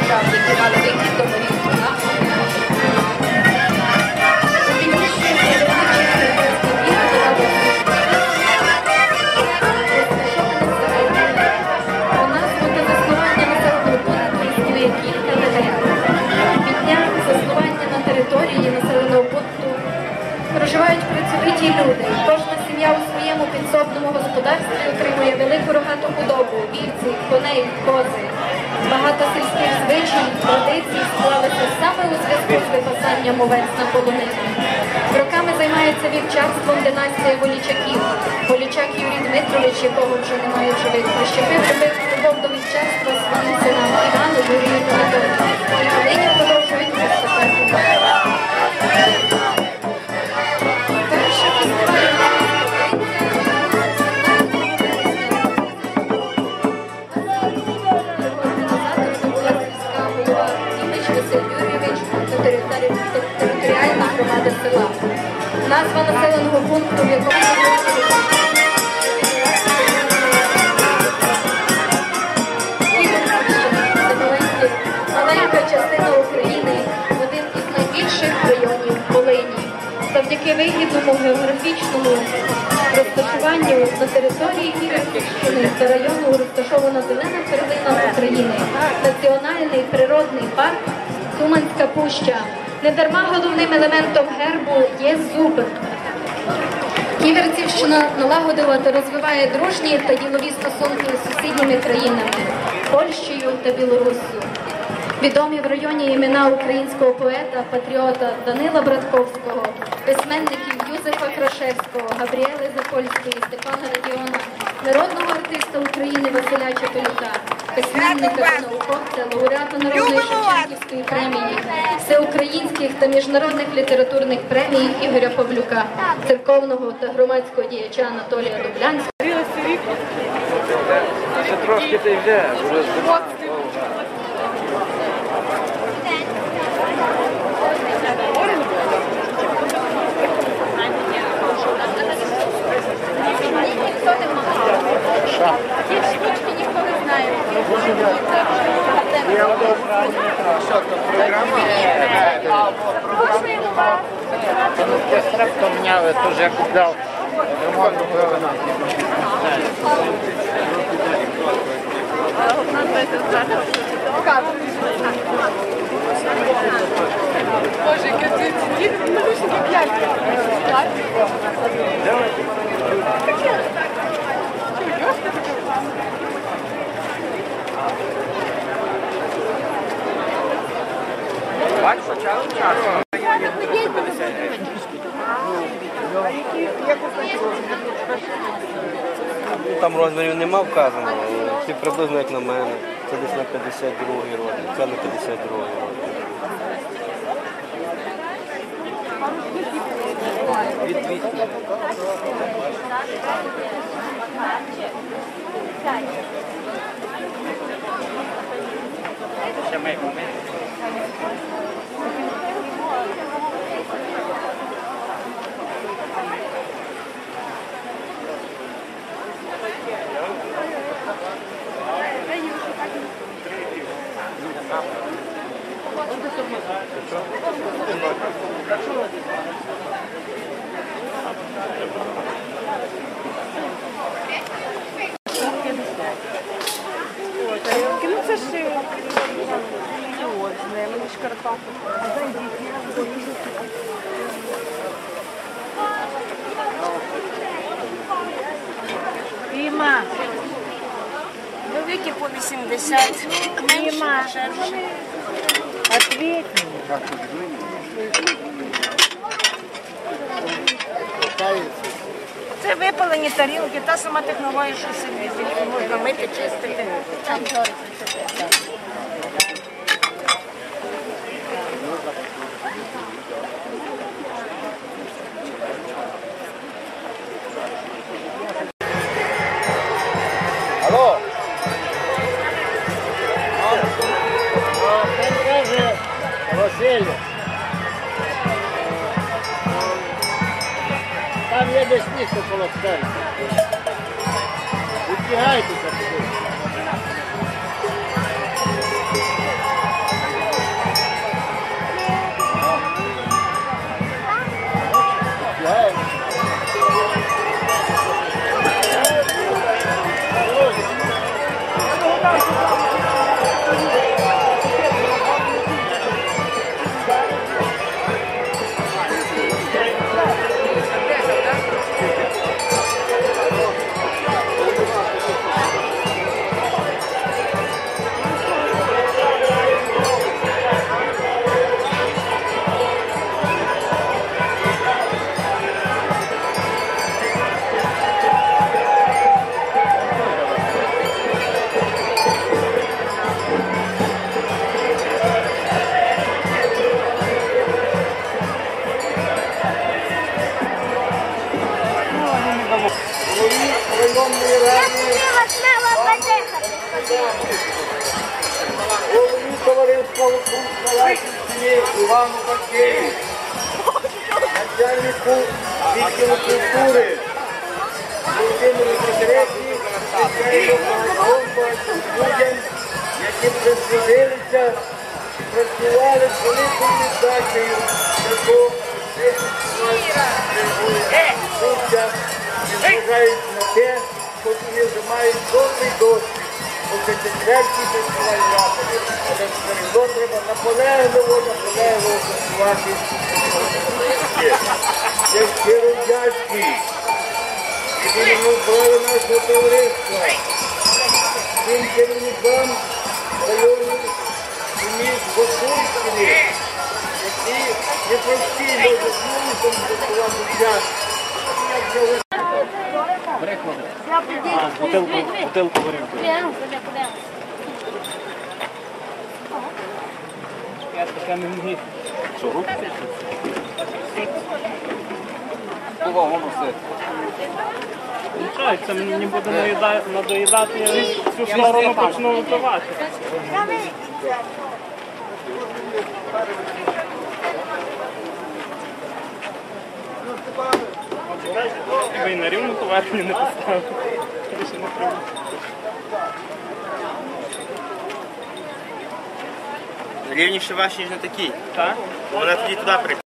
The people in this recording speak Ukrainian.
держав, які мали вихід до Марійського напрямку. Проживають працьовиті люди. Кожна сім'я у своєму підсобному господарстві отримує велику рогату худобу, вівці, коней, кози. Багато сільських звичай, традицій склалися саме у зв'язку з випасанням овець на полонині. Роками займається вівчарством династія Волічаків. Волічак Юрій Дмитрович, якого вже немає живих, прищепив любов до вівчарства своїм синам Івану, Юрію Дмитровичу. І нині продовжують естафету. Назва населеного пункту, в якому Це маленькі- маленька частина України, один із найбільших районів Волині. Завдяки вигідному географічному розташуванню на території Ківерцівщини та району розташована зелена перлина України, національний природний парк Туманська пуща. Недарма головним елементом гербу є зуб. Ківерцівщина налагодила та розвиває дружні та ділові стосунки з сусідніми країнами Польщею та Білоруссю. Відомі в районі імена українського поета, патріота Данила Братковського, письменників Юзефа Крашевського, Габріели Запольської, Степана Радіона, народного артиста України Василя Чепелюка, письменника та науковця, лауреата Народної Шевченківської премії, всеукраїнських та міжнародних літературних премій Ігоря Павлюка, церковного та громадського діяча Анатолія Дублянського. Ще трошки ти йде, вже Стрепто міняли, тож я купляв. Ремонтну вивина. Боже, яке ти ці малюсенькі Там розмірів нема вказано, всі приблизно як на мене. Це десь на 52 розмір, це на 52 розмір. Від 200. Ну мені ж Карпати. Великі по 80, менші дешевші. Ответь Це випалені тарілки, та сама технологія, що собі можна мити, чистити. Там є десь місце коло сцени. Відбігайтеся Голові товариства Лаківщині Івану начальнику відділу культури Володимиру Петрецькій, людям, які присвятилися працювали з великою віддачею на те, що вони вже мають добрий. Оце четвертий фестиваль заходів, але все одно треба наполегливо, наполегливо працювати. Я щиро вдячний імені зброї нашого товариства, всім керівникам районів і міст Госурської, які непростійно заслужили працювати час. Я цього Нічого, це мені буде надоїдати, я цю сторону почну випивати. Ви і на рівну поверхню не поставив. Рівніше ваші, ніж не такі. Так? Вона тоді туди прийде.